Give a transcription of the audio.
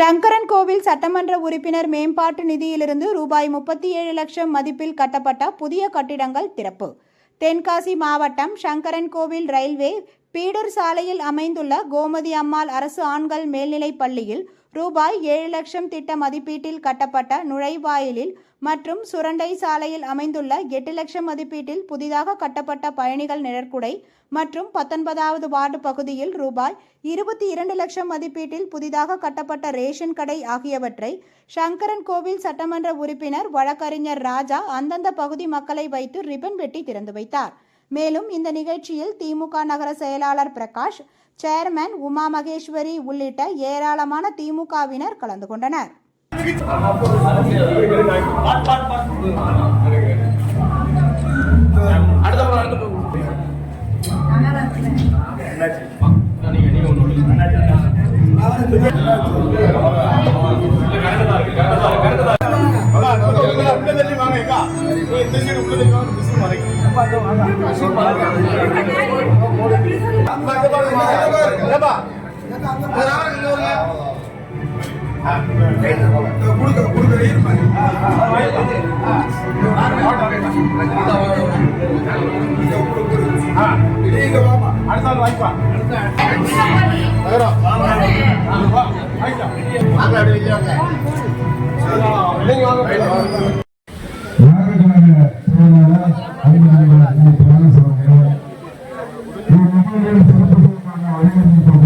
சங்கரன்கோவில் சட்டமன்ற உறுப்பினர் மேம்பாட்டு நிதியிலிருந்து ரூபாய் முப்பத்தி ஏழு லட்சம் மதிப்பில் கட்டப்பட்ட புதிய கட்டிடங்கள் திறப்பு. தென்காசி மாவட்டம் சங்கரன்கோவில் ரயில்வே பீடர் சாலையில் அமைந்துள்ள கோமதி அம்மாள் அரசு ஆண்கள் மேல்நிலைப் பள்ளியில் ரூபாய் ஏழு லட்சம் திட்ட மதிப்பீட்டில் கட்டப்பட்ட நுழைவாயிலில் மற்றும் சுரண்டை சாலையில் அமைந்துள்ள எட்டு லட்சம் மதிப்பீட்டில் புதிதாக கட்டப்பட்ட பயணிகள் நிழற்குடை மற்றும் பத்தொன்பதாவது வார்டு பகுதியில் ரூபாய் இருபத்தி இரண்டு லட்சம் மதிப்பீட்டில் புதிதாக கட்டப்பட்ட ரேஷன் கடை ஆகியவற்றை சங்கரன் கோவில் சட்டமன்ற உறுப்பினர் வழக்கறிஞர் ராஜா அந்தந்த பகுதி மக்களை வைத்து ரிப்பன் வெட்டி திறந்து வைத்தார். மேலும் இந்த நிகழ்ச்சியில் திமுக நகர செயலாளர் பிரகாஷ் சேர்மன் உமா மகேஸ்வரி உள்ளிட்ட ஏராளமான திமுகவினர் கலந்து கொண்டனர். அடுத்த அடுத்த படம். நீங்க நீங்க ஒண்ணு ஒண்ணு. வாங்க அறிஞர்கள் சிறப்பு செய்யப்பட்ட